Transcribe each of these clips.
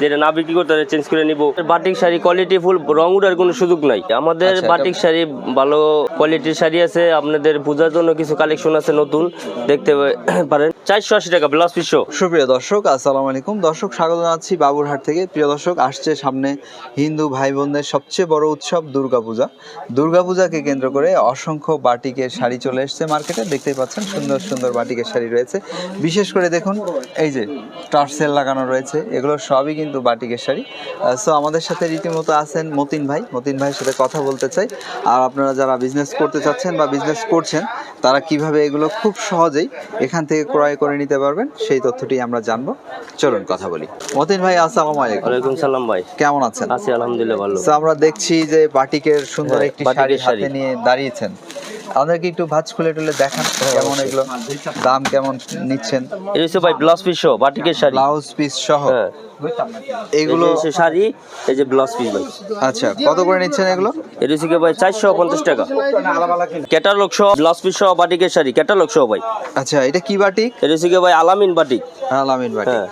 যেটা না বিক্রি করতে চেঞ্জ করে নিব। বাটিক শাড়ি কোয়ালিটি ফুল রং উঠার কোনো সুযোগ নাই। আমাদের আচ্ছা, বাটিক শাড়ি ভালো কোয়ালিটির শাড়ি আছে আপনাদের পূজার জন্য কিছু কালেকশন আছে নতুন দেখতে পারেন। চারশো আশি টাকা ব্লাউজ পিসো। সুপ্রিয় দর্শক আসসালামু আলাইকুম। দর্শক স্বাগত জানাচ্ছি বাবুরহাট থেকে। প্রিয় দর্শক আসছে সামনে হিন্দু ভাই বোনদের সবচেয়ে বড় উৎসব দুর্গাপূজা। দুর্গাপূজাকে কেন্দ্র করে অসংখ্য বাটিকের শাড়ি চলে এসেছে মার্কেটে। দেখতেই পাচ্ছেন সুন্দর সুন্দর বাটিকের শাড়ি রয়েছে। বিশেষ করে দেখুন এই যে টার্সেল লাগানো রয়েছে এগুলো সবই কিন্তু বাটিকের শাড়ি। সো আমাদের সাথে রীতিমতো আছেন মতিন ভাই। মতিন ভাইয়ের সাথে কথা বলতে চাই। আর আপনারা যারা বিজনেস করতে চাচ্ছেন বা বিজনেস করছেন তারা কীভাবে এগুলো খুব সহজেই এখান থেকে ক্রয় করে নিতে পারবেন সেই তথ্যটি আমরা জানব। চলুন কথা বলি। মতিন ভাই আসসালামু আলাইকুম। ওয়ালাইকুম সালাম ভাই। কেমন আছেন? আছি আলহামদুলিল্লাহ ভালো। আমরা দেখছি যে বাটিকের সুন্দর হ্যাঁ, একটি শাড়ি হাতে নিয়ে দাঁড়িয়েছেন। আমাদেরকে একটু ভাঁজ খুলে টুলে দেখান কেমন এগুলো দাম কেমন নিচ্ছেন। এই হচ্ছে ভাই ব্লাউজ পিসো বাটিকের শাড়ি। ব্লাউজ পিস সহ। হ্যাঁ। এগুলো শাড়ি এই যে ব্লাউজ পিস ভাই। আচ্ছা কত করে নিচ্ছেন এগুলো? এটা হচ্ছে ভাই চারশো পঞ্চাশ টাকা। ক্যাটালগ সহ ব্লাউজ পিস সহ বাটিকের শাড়ি ক্যাটালগ সহ ভাই। আচ্ছা এটা কি বাটিক? এটা হচ্ছে ভাই আলামিন বাটিক। আলামিন বাটিক। হ্যাঁ।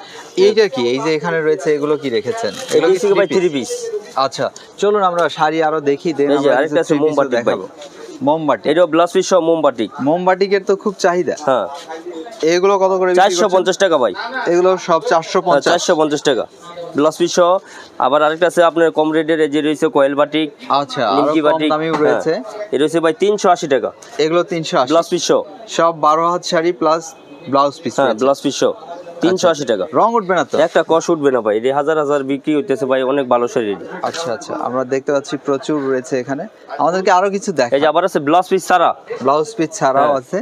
এইটা কি? এই যে এখানে রয়েছে এগুলো কি রেখেছেন? এগুলো কি হচ্ছে ভাই three থ্রি পিস আচ্ছা চলুন আমরা শাড়ি আরও দেখি দেন যে আমরা আরেকটা ভাই। দেখাবো। মোমবাটি এটাও ব্লাউজ সহ মোমবাটিক মোমবাটিকের তো খুব চাহিদা। হ্যাঁ। এগুলো কত করে বিক্রি চারশো করছেন? পঞ্চাশ টাকা ভাই। এগুলো সব চারশো পঞ্চাশ। চারশো পঞ্চাশ টাকা। ব্লাউজ পিস সহ। আবার আরেকটা আছে আপনার কম রেটের এই যে রয়েছে কয়েল বাটিক আচ্ছা কম বাটিক। দামিও রয়েছে। হ্যাঁ। এটা ভাই তিনশো আশি টাকা। এগুলো তিনশো আশি। ব্লাউজ পিস সহ। সব বারো হাত শাড়ি প্লাস ব্লাউজ পিস হ্যাঁ ব্লাউজ পিস সহ। তিনশো আশি টাকা। রং উঠবে না তো? একটা কষ উঠবে না ভাই এটা হাজার হাজার বিক্রি হইতেছে ভাই অনেক ভালো শাড়ি আচ্ছা আচ্ছা। আমরা দেখতে পাচ্ছি প্রচুর রয়েছে এখানে। আমাদেরকে আরও কিছু দেখ। এই যে আবার আছে ব্লাউজ পিস সারা ব্লাউজ পিস ছাড়াও হ্যাঁ। আছে।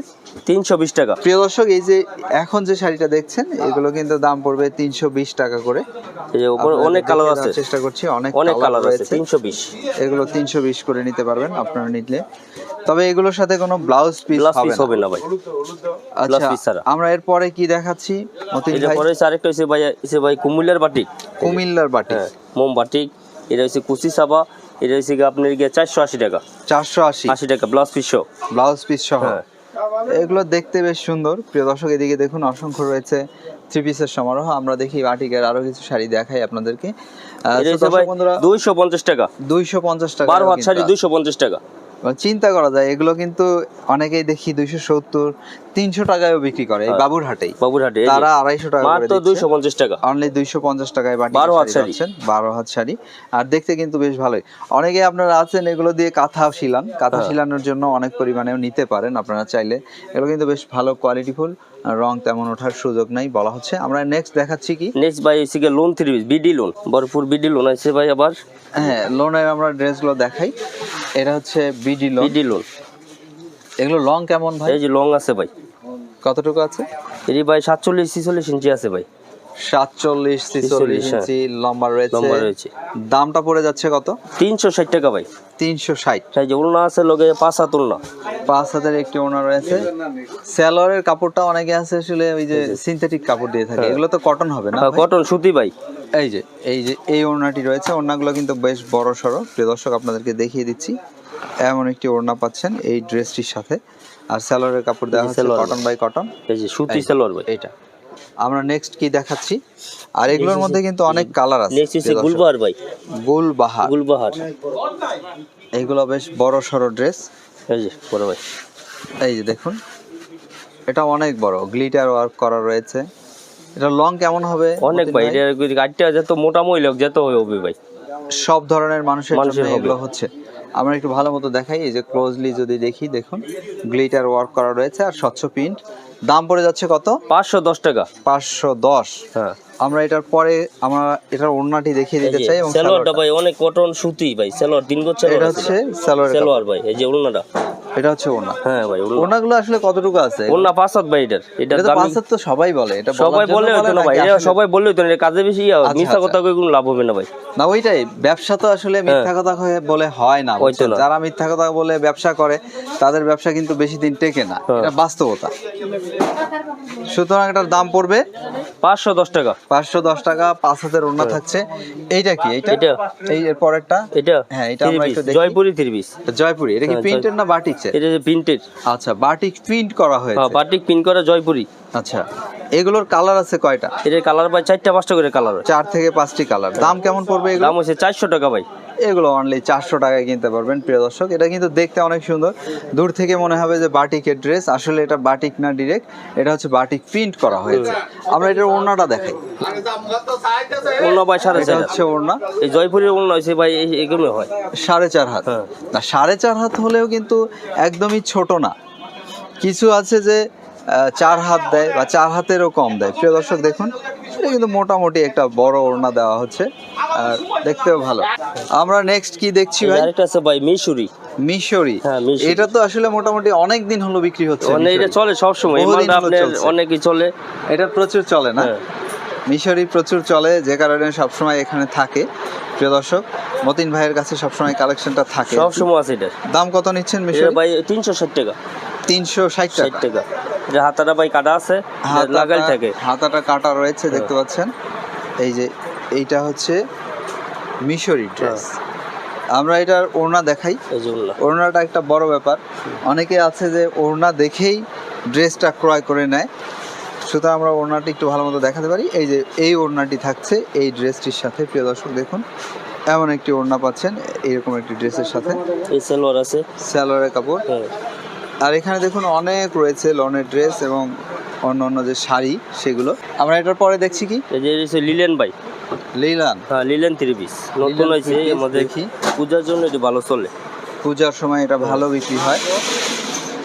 তিনশো বিশ টাকা। প্রিয় দর্শক এই যে এখন যে শাড়িটা দেখছেন এগুলো কিন্তু দাম পড়বে তিনশো বিশ টাকা করে। এই যে উপরে অনেক কালার আছে। চেষ্টা করছি অনেক অনেক কালার আছে তিনশো বিশ। এগুলো তিনশো বিশ করে নিতে পারবেন আপনারা নিলে। তবে এগুলোর সাথে কোনো ব্লাউজ পিস পিস হবে না। ভাই। আচ্ছা। আমরা এরপরে কি দেখাচ্ছি? মতিন ভাই। পরে হচ্ছে আরেকটা হচ্ছে ভাই হচ্ছে ভাই কুমিল্লার বাটিক কুমিল্লার বাটি। হ্যাঁ মোম বাটিক এটা হচ্ছে কুচি সাবা। এটা গিয়ে আপনার গিয়ে চারশো আশি টাকা। চারশো আশি। আশি টাকা ব্লাউজ পিস সহ। ব্লাউজ পিস সহ। হ্যাঁ। এগুলো দেখতে বেশ সুন্দর। প্রিয় দর্শক এদিকে দেখুন অসংখ্য রয়েছে থ্রি পিসের সমারোহ। আমরা দেখি বাটিকের আরও কিছু শাড়ি দেখাই আপনাদেরকে। দুইশো পঞ্চাশ টাকা। দুইশো পঞ্চাশ টাকা বারো হাত শাড়ি দুইশো পঞ্চাশ টাকা। চিন্তা করা যায় এগুলো কিন্তু অনেকেই দেখি দুইশো সত্তর তিনশো টাকায়ও বিক্রি করে এই হ্যাঁ। বাবুর বাবুরহাটে তারা আড়াইশো টাকা মাত্র দুইশো পঞ্চাশ টাকা। অনলি দুইশো পঞ্চাশ টাকায় বাটি বারো হাত শাড়ি। বারো হাত শাড়ি। আর দেখতে কিন্তু বেশ ভালোই। অনেকে আপনারা আছেন এগুলো দিয়ে কাঁথা শিলান। কাঁথা হ্যাঁ। শিলানোর জন্য অনেক পরিমাণেও নিতে পারেন আপনারা চাইলে। এগুলো কিন্তু বেশ ভালো কোয়ালিটিফুল রং তেমন ওঠার সুযোগ নাই বলা হচ্ছে। আমরা নেক্সট দেখাচ্ছি কি? নেক্সট ভাই গিয়ে লোন থ্রি বিডি লোন ভরপুর বিডি লোন আছে ভাই আবার। হ্যাঁ লোনের আমরা ড্রেসগুলো দেখাই। এটা হচ্ছে বিডি লোন বিডি লোন এগুলো লং কেমন ভাই? এই যে লং আছে ভাই। কতটুকু আছে? এটি ভাই সাতচল্লিশ ছিচল্লিশ ইঞ্চি আছে ভাই। সাতচল্লিশ ছিচল্লিশ 46, হ্যাঁ। ইঞ্চি লম্বা রয়েছে। দামটা পড়ে যাচ্ছে কত? তিনশো ষাট টাকা ভাই। তিনশো ষাট। যে উলনা আছে লগে পাঁচ হাত উলনা পাঁচ হাজার একটি ওনার রয়েছে। স্যালোয়ারের কাপড়টা অনেকে আছে আসলে ওই যে সিনথেটিক কাপড় দিয়ে থাকে। এগুলো তো কটন হবে না কটন সুতি ভাই। এই যে এই যে এই ওড়নাটি রয়েছে। ওড়নাগুলো কিন্তু বেশ বড় সড়ো। প্রিয় দর্শক আপনাদেরকে দেখিয়ে দিচ্ছি। এমন একটি ওড়না পাচ্ছেন এই ড্রেসটির সাথে। আর স্যালোয়ারের কাপড় দেওয়া হচ্ছে কটন বাই কটন এই যে সুতি সালোয়ার ভাই। এইটা। আমরা নেক্সট কি দেখাচ্ছি? আর এগুলোর মধ্যে কিন্তু অনেক কালার আছে নেক্সট হচ্ছে গুলবাহার ভাই। গুলবাহার। গুলবাহার। এইগুলো বেশ বড় সড়ো ড্রেস এই যে বড় ভাই। এই যে দেখুন এটা অনেক বড় গ্লিটার ওয়ার্ক করা রয়েছে। এটা লং কেমন হবে? অনেক ভাই এটা গাড়িটা যত মোটা মহিলা যত হবে ভাই। সব ধরনের মানুষের মানুষের জন্য এগুলো হচ্ছে। আমরা একটু ভালো মতো দেখাই এই যে ক্লোজলি যদি দেখি দেখুন গ্লিটার ওয়ার্ক করা রয়েছে আর স্বচ্ছ প্রিন্ট দাম পড়ে যাচ্ছে কত? পাঁচশো দশ টাকা। পাঁচশো দশ। হ্যাঁ। আমরা এটার পরে আমরা এটার ওড়নাটি দেখিয়ে দিতে চাই এবং সালোয়ারটা। ভাই অনেক কটন সুতি ভাই সেলোয়ার দিন করছে এটা হচ্ছে সেলোয়ার ভাই এই যে উলনাটা এটা হচ্ছে ওড়না হ্যাঁ ভাই আসলে কতটুকু আছে? পাঁচ হাত ভাই এটার। এটা তো তো সবাই বলে এটা সবাই বললে হতো না ভাই সবাই বললে হতো না কাজে বেশি আচ্ছা, মিথ্যা আচ্ছা। কথা কই কোনো লাভ হবে না ভাই। না ওইটাই ব্যবসা তো আসলে মিথ্যা কথা হয়ে বলে হয় না। যারা মিথ্যা কথা বলে ব্যবসা করে তাদের ব্যবসা কিন্তু বেশি দিন টেকে না। হ্যাঁ। এটা বাস্তবতা। সুতরাং এটার দাম পড়বে? পাঁচশো দশ টাকা। পাঁচশো দশ টাকা পাঁচ হাজার ওনা থাকছে। এইটা কি? এইটা? এটা? এই এর পরেরটা? এটা হ্যাঁ, এটা আমরা একটু দেখি। জয়পুরি থ্রি পিস জয়পুরি এটা কি হ্যাঁ, প্রিন্টের না বাটিক এটা যে প্রিন্টেড আচ্ছা বাটিক প্রিন্ট করা হ্যাঁ হয়েছে বাটিক প্রিন্ট করা জয়পুরি। আচ্ছা এগুলোর কালার আছে কয়টা? এটার কালার ভাই চারটা পাঁচটা করে কালার চার থেকে পাঁচটি কালার দাম কেমন পড়বে এগুলো? দাম হচ্ছে চারশো টাকা ভাই। এগুলো অনলি চারশো টাকায় কিনতে পারবেন প্রিয় দর্শক। এটা কিন্তু দেখতে অনেক সুন্দর। দূর থেকে মনে হবে যে বাটিকের ড্রেস আসলে এটা বাটিক না ডিরেক্ট এটা হচ্ছে বাটিক প্রিন্ট করা হয়েছে। আমরা এটার ওড়নাটা দেখাই। ভাই সাড়ে চার হচ্ছে ওড়না। এই জয়পুরের অন্য হয়েছে ভাই এই- এগুলো হয়। সাড়ে চার হাত। হ্যাঁ। না সাড়ে চার হাত হলেও কিন্তু একদমই ছোট না। কিছু আছে যে চার হাত দেয় বা চার হাতেরও কম দেয়। প্রিয় দর্শক দেখুন। এটা কিন্তু মোটামুটি একটা বড় ওড়না দেওয়া হচ্ছে। আর দেখতেও ভালো। আমরা নেক্সট কি দেখছি ভাই? আরেকটা আছে ভাই মিশুরি। মিশরি। হ্যাঁ, মিশরি। এটা তো আসলে মোটামুটি অনেক দিন হলো বিক্রি হচ্ছে মানে এটা। চলে হলো আপনার অনেকই চলে। এটা প্রচুর চলে না? হ্যাঁ। মিশরি প্রচুর চলে যে কারণে সবসময় এখানে থাকে। প্রিয় দর্শক মতিন ভাইয়ের কাছে সবসময় কালেকশনটা থাকে। সবসময় আছে এটা। দাম কত নিচ্ছেন মিশরি? ভাই তিনশো ষাট টাকা। তিনশো ষাট টাকা। যে হাতাটা ভাই কাটা আছে লাগাই থাকে। হাতাটা কাটা রয়েছে দেখতে পাচ্ছেন? এই যে এইটা হচ্ছে মিশরি ড্রেস। আমরা এটার ওড়না দেখাই। ওড়নাটা একটা বড় ব্যাপার। অনেকে আছে যে ওড়না দেখেই ড্রেসটা ক্রয় করে নেয়। সুতরাং আমরা ওড়নাটি একটু ভালো মতো দেখাতে পারি। এই যে এই ওড়নাটি থাকছে এই ড্রেসটির সাথে। প্রিয় দর্শক দেখুন এমন একটি ওড়না পাচ্ছেন এইরকম একটি ড্রেসের সাথে। এই সালোয়ার আছে। স্যালোয়ারের কাপড়। হ্যাঁ। আর এখানে দেখুন অনেক রয়েছে লনের ড্রেস এবং অন্য অন্য যে শাড়ি সেগুলো। আমরা এটার পরে দেখছি কি? এই যে হচ্ছে লিলেন ভাই। লিলান হ্যাঁ লিলেন থ্রি পিস নতুন হয়েছে আমাদের দেখি। পূজার জন্য এটা ভালো চলে। পূজার সময় এটা ভালো বিক্রি হয়।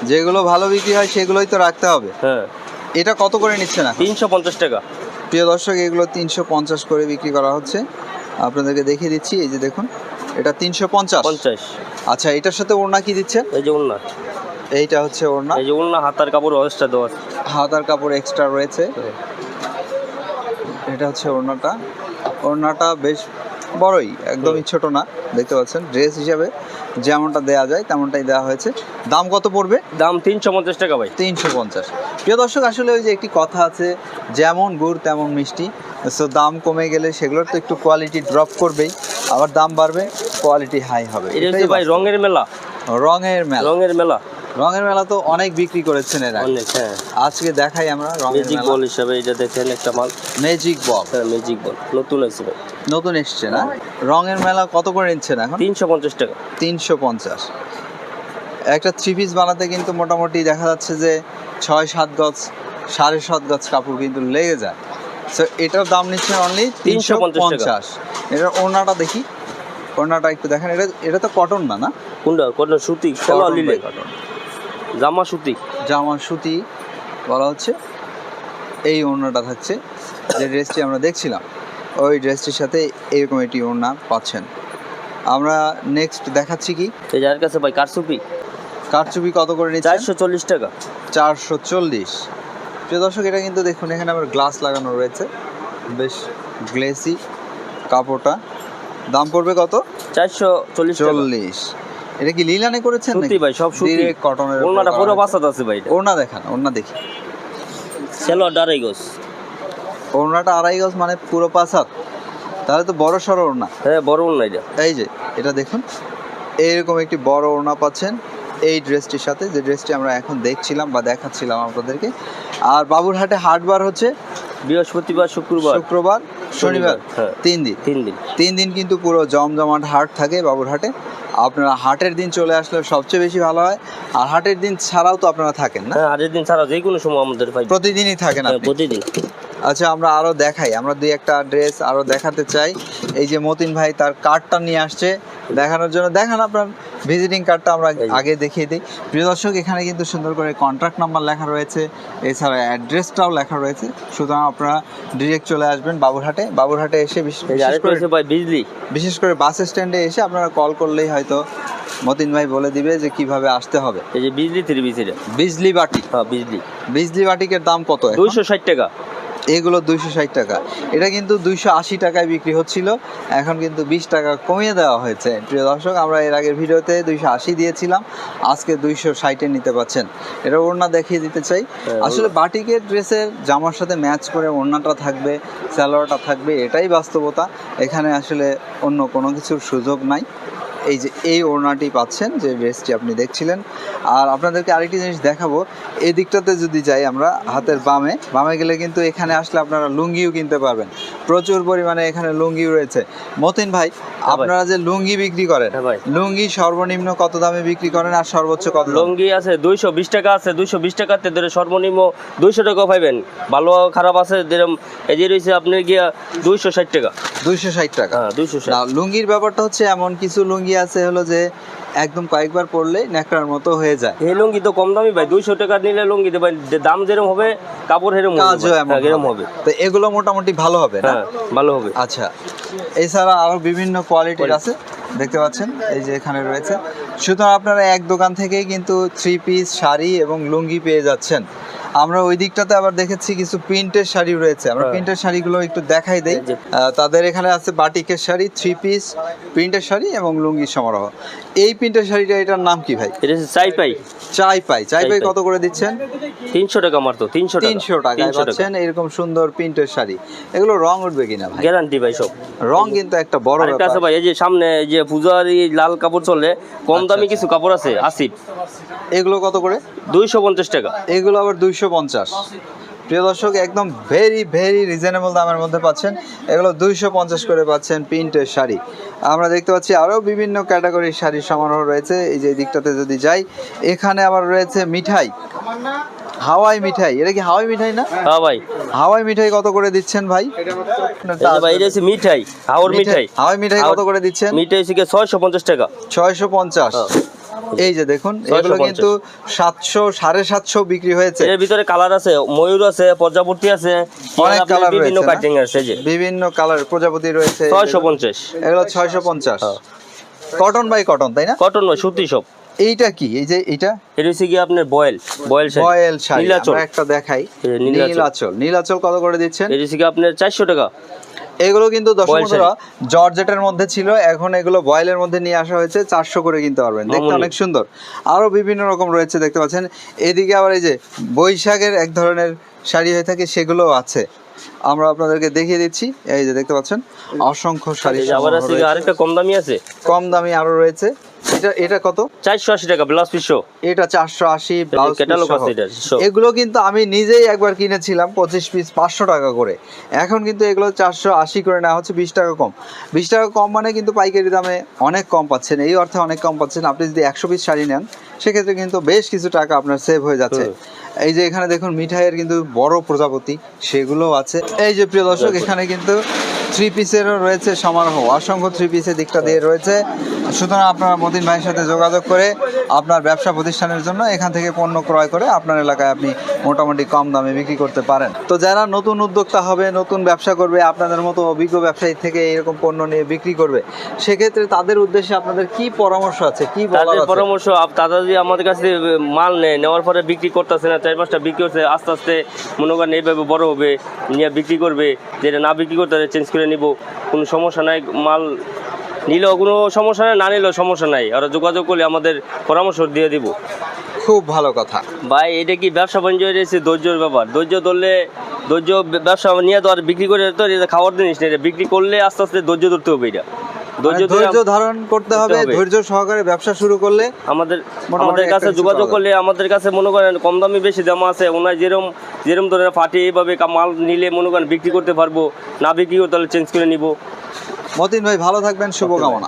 যেগুলো ভালো বিক্রি হয় সেগুলোই তো রাখতে হবে। হ্যাঁ। এটা কত করে নিচ্ছে না তিনশো পঞ্চাশ টাকা। প্রিয় দর্শক এগুলো তিনশো পঞ্চাশ করে বিক্রি করা হচ্ছে। আপনাদেরকে দেখিয়ে দিচ্ছি এই যে দেখুন এটা তিনশো পঞ্চাশ। পঞ্চাশ। আচ্ছা এটার সাথে ওড়না কি দিচ্ছে এই যে উল্লা এইটা হচ্ছে ওড়না। এই যে উল্লা হাতার কাপড় অবস্থা দেওয়া হাতার কাপড় এক্সট্রা রয়েছে। এটা হচ্ছে ওড়নাটা। ওড়নাটা বেশ বড়ই একদমই ছোট না দেখতে পাচ্ছেন? ড্রেস হিসাবে যেমনটা দেয়া যায় তেমনটাই দেওয়া হয়েছে। দাম কত পড়বে? দাম তিনশো পঞ্চাশ টাকা ভাই। তিনশো পঞ্চাশ। প্রিয় দর্শক আসলে ওই যে একটি কথা আছে যেমন গুড় তেমন মিষ্টি। সো দাম কমে গেলে সেগুলোর তো একটু কোয়ালিটি ড্রপ করবেই। আবার দাম বাড়বে কোয়ালিটি হাই হবে। এটা ভাই রঙের মেলা। রঙের মেলা। রঙের মেলা। রঙের মেলা তো অনেক বিক্রি করেছেন এরা। অনেক হ্যাঁ। আজকে দেখাই আমরা রঙের ম্যাজিক বল হিসাবে এটা দেখেন একটা মাল। ম্যাজিক বল হ্যাঁ ম্যাজিক বল নতুন ভাই। নতুন এসছে না? রঙের মেলা কত করে নিচ্ছেন এখন? তিনশো পঞ্চাশ টাকা। তিনশো পঞ্চাশ। একটা থ্রি পিস বানাতে কিন্তু মোটামুটি দেখা যাচ্ছে যে ছয় সাত গজ সাড়ে সাত গজ কাপড় কিন্তু লেগে যায়। সো এটার দাম নিচ্ছে অনলি তিনশো 350 টাকা। পঞ্চাশ এটার ওড়নাটা দেখি। ওড়নাটা একটু দেখেন। এটা এটা তো কটন না না? কোনটা কটন সুতি সালোয়ার জামা সুতি জামা সুতি বলা হচ্ছে। এই ওড়নাটা থাকছে। যে ড্রেসটি আমরা দেখছিলাম ওই ড্রেসটির সাথে এরকম একটি ওড়না পাচ্ছেন। আমরা নেক্সট দেখাচ্ছি কি? এই যার কাছে ভাই কারচুপি। কারচুপি কত করে নিচ্ছে চারশো চল্লিশ টাকা। চারশো চল্লিশ। প্রিয় দর্শক এটা কিন্তু দেখুন এখানে আমার গ্লাস লাগানো রয়েছে। বেশ গ্লেসি কাপড়টা। দাম পড়বে কত? চারশো চল্লিশ চল্লিশ। এটা কি লিলানে করেছেন সুতি ভাই সব সুতি কটনের ওনাটা পুরো বাসাত আছে ভাই ওড়না দেখান ওড়না দেখি। সালোয়ার ডারাই গোস। ওড়নাটা আড়াই গজ মানে পুরো পাঁচ হাত তাহলে তো বড় সড়ো ওড়না। হ্যাঁ বড় ওনা এটা। এই যে এটা দেখুন। এইরকম একটি বড় ওড়না পাচ্ছেন। এই ড্রেসটির সাথে যে ড্রেসটি আমরা এখন দেখছিলাম বা দেখাচ্ছিলাম আপনাদেরকে। আর বাবুরহাটে হাটবার হচ্ছে বৃহস্পতিবার শুক্রবার। শুক্রবার শনিবার হ্যাঁ। তিন দিন। তিন দিন। তিন দিন কিন্তু পুরো জমজমাট হাট থাকে বাবুরহাটে। আপনারা হাটের দিন চলে আসলে সবচেয়ে বেশি ভালো হয়। আর হাটের দিন ছাড়াও তো আপনারা থাকেন না? হাটের দিন ছাড়াও যে কোনো সময় আমাদের ভাই প্রতিদিনই থাকেন হ্যাঁ, আপনি? প্রতিদিন। আচ্ছা আমরা আরও দেখাই। আমরা দুই একটা ড্রেস আরও দেখাতে চাই। এই যে মতিন ভাই তার কার্ডটা নিয়ে আসছে। দেখানোর জন্য। দেখান আপনার ভিজিটিং কার্ডটা আমরা আগে দেখিয়ে দিই। প্রিয় দর্শক এখানে কিন্তু সুন্দর করে কন্ট্রাক্ট নাম্বার লেখা রয়েছে এছাড়া অ্যাড্রেসটাও লেখা রয়েছে। সুতরাং আপনারা ডিরেক্ট চলে আসবেন বাবুরহাটে। বাবুরহাটে এসে বিজলি বিশেষ করে বাস স্ট্যান্ডে এসে আপনারা কল করলেই হয়তো মতিন ভাই বলে দিবে যে কীভাবে আসতে হবে। এই যে বিজলি থ্রি এটা বিজলি বাটি। হ্যাঁ বিজলি বিজলি বাটিকের দাম কত? দুইশো ষাট টাকা। এগুলো দুইশো ষাট টাকা। এটা কিন্তু দুইশো আশি টাকায় বিক্রি হচ্ছিল। এখন কিন্তু বিশ টাকা কমিয়ে দেওয়া হয়েছে। প্রিয় দর্শক আমরা এর আগের ভিডিওতে দুইশো আশি দিয়েছিলাম। আজকে দুইশো ষাটে নিতে পাচ্ছেন। এটা ওড়না দেখিয়ে দিতে চাই। হ্যাঁ, আসলে বাটিকের ড্রেসের জামার সাথে ম্যাচ করে ওড়নাটা থাকবে স্যালোয়ারটা থাকবে এটাই বাস্তবতা। এখানে আসলে অন্য কোনো কিছুর সুযোগ নাই। এই যে এই ওড়নাটি পাচ্ছেন যে ড্রেসটি আপনি দেখছিলেন। আর আপনাদেরকে আরেকটি জিনিস দেখাবো। এই দিকটাতে যদি যাই আমরা হাতের বামে বামে গেলে কিন্তু এখানে আসলে আপনারা লুঙ্গিও কিনতে পারবেন। প্রচুর পরিমাণে এখানে লুঙ্গি রয়েছে। মতিন ভাই আপনারা যে লুঙ্গি বিক্রি করেন হ্যাঁ। লুঙ্গি সর্বনিম্ন কত দামে বিক্রি করেন আর সর্বোচ্চ কত লুঙ্গি আছে দুইশো বিশ টাকা আছে দুইশো বিশ টাকাতে ধরে সর্বনিম্ন দুইশো টাকা পাইবেন। ভালো খারাপ আছে যেরকম এই যে রয়েছে আপনি গিয়া দুইশো ষাট টাকা। দুইশো ষাট টাকা। হ্যাঁ দুইশো লুঙ্গির ব্যাপারটা হচ্ছে এমন কিছু লুঙ্গি আছে হলো যে একদম কয়েকবার পরলে ন্যাকড়ার মতো হয়ে যায়। এই লুঙ্গি তো কম দামি ভাই দুইশো টাকা নিলে লুঙ্গি দেবে দাম যেরকম হবে কাপড় হেরম কাজও ভাই। হবে। হবে। তো এগুলো মোটামুটি ভালো হবে না? হ্যাঁ ভালো হবে। আচ্ছা এছাড়া আরও বিভিন্ন কোয়ালিটির আছে দেখতে পাচ্ছেন এই যে এখানে রয়েছে। সুতরাং আপনারা এক দোকান থেকেই কিন্তু থ্রি পিস শাড়ি এবং লুঙ্গি পেয়ে যাচ্ছেন। আমরা ওই দিকটাতে আবার দেখেছি কিছু প্রিন্টের শাড়ি রয়েছে। আমরা হ্যাঁ। প্রিন্টের শাড়িগুলো একটু দেখাই দেই। তাদের এখানে আছে বাটিকের শাড়ি থ্রি পিস প্রিন্টের শাড়ি এবং লুঙ্গি সমারোহ। এই প্রিন্টের শাড়িটা এটার নাম কি ভাই? এটা চাই পাই চাই পাই চাই পাই। কত করে দিচ্ছেন? তিনশো টাকা মারতো তিনশো টাকা। তিনশো টাকা। পাচ্ছেন এরকম সুন্দর প্রিন্টের শাড়ি। এগুলো রং উঠবে কিনা ভাই? গ্যারান্টি ভাই সব। রং কিন্তু একটা বড় আরেকটা আছে ভাই এই যে সামনে এই যে পূজার এই লাল কাপড় চলে কম আচ্ছা, দামি আচ্ছা। কিছু কাপড় আছে আসিফ এগুলো কত করে? দুইশো পঞ্চাশ টাকা। এগুলো আবার দুইশো পঞ্চাশ। প্রিয় দর্শক একদম ভেরি ভেরি রিজনেবল দামের মধ্যে পাচ্ছেন। এগুলো দুইশো পঞ্চাশ করে পাচ্ছেন প্রিন্টের শাড়ি। আমরা দেখতে পাচ্ছি আরও বিভিন্ন ক্যাটাগরির শাড়ির সমারোহ রয়েছে। এই যে এই দিকটাতে যদি যাই এখানে আবার রয়েছে মিঠাই। হাওয়াই মিঠাই। এটা কি হাওয়াই মিঠাই না? হ্যাঁ ভাই। হাওয়াই মিঠাই কত করে দিচ্ছেন ভাই? ভাই এটা হচ্ছে মিঠাই হাওর মিঠাই। হাওয়াই মিঠাই কত করে দিচ্ছেন? মিঠাই হচ্ছে ছয়শো পঞ্চাশ টাকা। ছয়শো পঞ্চাশ। হ্যাঁ। এই যে দেখুন এগুলো কিন্তু সাতশো সাড়ে সাতশো বিক্রি হয়েছে। এর ভিতরে কালার আছে ময়ূর আছে প্রজাপতি আছে অনেক কালার বিভিন্ন কাটিং আছে যে। বিভিন্ন কালার প্রজাপতি রয়েছে ছয়শো পঞ্চাশ। এগুলো ছয়শো পঞ্চাশ। কটন বাই কটন তাই না? কটন বাই সুতি সব। এইটা কি? এই যে এইটা? এটা হচ্ছে কি আপনার voile voile sari. Voile sari Nilachal. একটা দেখাই। নীলাচল। নীলাচল। কত করে দিচ্ছেন? এটা হচ্ছে কি আপনার চারশো টাকা। এগুলো কিন্তু দর্শক বয়েল জর্জেটের মধ্যে ছিল এখন এগুলো বয়েলের মধ্যে নিয়ে আসা হয়েছে চারশো করে কিনতে পারবেন। দেখতে অনেক সুন্দর। আরও বিভিন্ন রকম রয়েছে দেখতে পাচ্ছেন। এদিকে আবার এই যে বৈশাখের এক ধরনের শাড়ি হয়ে থাকে সেগুলোও আছে। আমরা আপনাদেরকে দেখিয়ে দিচ্ছি। এই যে দেখতে পাচ্ছেন অসংখ্য শাড়ি আবার আরেকটা কম দামি আছে? কম দামি আরও রয়েছে। এটা এটা কত? চারশো আশি টাকা ব্লাউজ পিসশো এটা চারশো আশি ব্লাউজ ক্যাটালগ আছে এটা এগুলো কিন্তু আমি নিজেই একবার কিনেছিলাম পঁচিশ পিস পাঁচশো টাকা করে। এখন কিন্তু এগুলো চারশো আশি করে নেওয়া হচ্ছে বিশ টাকা কম। বিশ টাকা কম মানে কিন্তু পাইকারি দামে অনেক কম পাচ্ছেন। এই অর্থে অনেক কম পাচ্ছেন। আপনি যদি একশো পিস শাড়ি নেন সেক্ষেত্রে কিন্তু বেশ কিছু টাকা আপনার সেভ হয়ে যাচ্ছে। এই যে এখানে দেখুন মিঠাইয়ের কিন্তু বড় প্রজাপতি সেগুলো আছে। এই যে প্রিয় দর্শক এখানে কিন্তু থ্রি পিসেরও রয়েছে সমারোহ। অসংখ্য থ্রি পিসের দিকটা দিয়ে রয়েছে। সুতরাং আপনারা মতিন ভাইয়ের সাথে যোগাযোগ করে আপনার ব্যবসা প্রতিষ্ঠানের জন্য এখান থেকে পণ্য ক্রয় করে আপনার এলাকায় আপনি মোটামুটি কম দামে বিক্রি করতে পারেন তো যারা নতুন উদ্যোক্তা হবে নতুন ব্যবসা করবে আপনাদের মতো অভিজ্ঞ ব্যবসায়ী থেকে এরকম পণ্য নিয়ে বিক্রি করবে সেক্ষেত্রে তাদের উদ্দেশ্যে আপনাদের কি পরামর্শ আছে কি? পরামর্শ তারা যদি আমাদের কাছে মাল নেয় নেওয়ার পরে বিক্রি করতেছে না চার পাঁচটা বিক্রি করছে আস্তে আস্তে মনে করেন এইভাবে বড় হবে নিয়ে বিক্রি করবে যেটা না বিক্রি করতে চেঞ্জ করে নিব কোনো সমস্যা নাই মাল নিলেও কোনো সমস্যা নাই না নিলেও সমস্যা নাই। আর যোগাযোগ করলে আমাদের পরামর্শ দিয়ে দিব। খুব ভালো কথা। ভাই এটা কি ব্যবসা বাণিজ্য রয়েছে? ধৈর্যের ব্যাপার। ধৈর্য ধরলে ধৈর্য ব্যবসা নিয়ে তো আর বিক্রি করে তো এটা খাওয়ার জিনিস না এটা বিক্রি করলে আস্তে আস্তে ধৈর্য ধরতে হবে এটা। মানে ধৈর্য ধারণ করতে হবে। ধৈর্য সহকারে ব্যবসা শুরু করলে আমাদের আমাদের কাছে যোগাযোগ করলে আমাদের কাছে মনে করেন কম দামি বেশি দাম আছে ওনার যেরম যেরম ধরনের ফাটে এইভাবে মাল নিলে মনে করেন বিক্রি করতে পারব না বিক্রি করতে তাহলে চেঞ্জ করে নিব। মতিন ভাই ভালো থাকবেন শুভকামনা।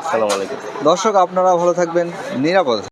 দর্শক আপনারা ভালো থাকবেন নিরাপদে